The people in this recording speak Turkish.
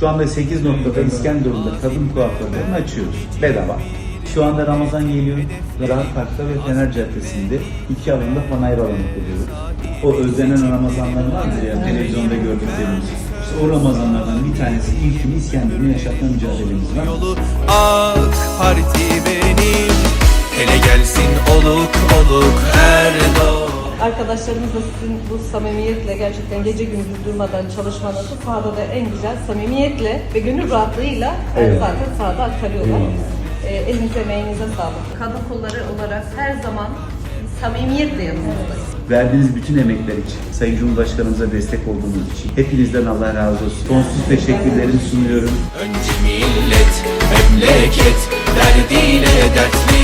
Şu anda 8 noktada İskenderun'da kadın kuaförlerini açıyoruz. Bedava. Şu anda Ramazan geliyor. Rahat Park'ta ve Fener Caddesi'nde iki alanda panayır alanı kuruyoruz. O özlenen Ramazanlar vardır ya televizyonda gördüklerimiz. İşte o Ramazanlardan bir tanesi ilkini İskenderun'u yaşatma mücadelemiz var. Yolu AK Parti benim Hele gelsin oluk oluk Erdoğan Arkadaşlarımızla sizin bu samimiyetle gerçekten gece gündüz durmadan çalışmanızı sahada da en güzel samimiyetle ve gönül rahatlığıyla Evet. zaten sahada aktarıyorlar. E, elinize emeğinize sağlık. Kadın kolları olarak her zaman samimiyetle yanınızdayız. Verdiğiniz bütün emekler için, Sayın Cumhurbaşkanımıza destek olduğunuz için hepinizden Allah razı olsun. Sonsuz teşekkürlerimi sunuyorum. Önce millet memleket Derdiyle dertli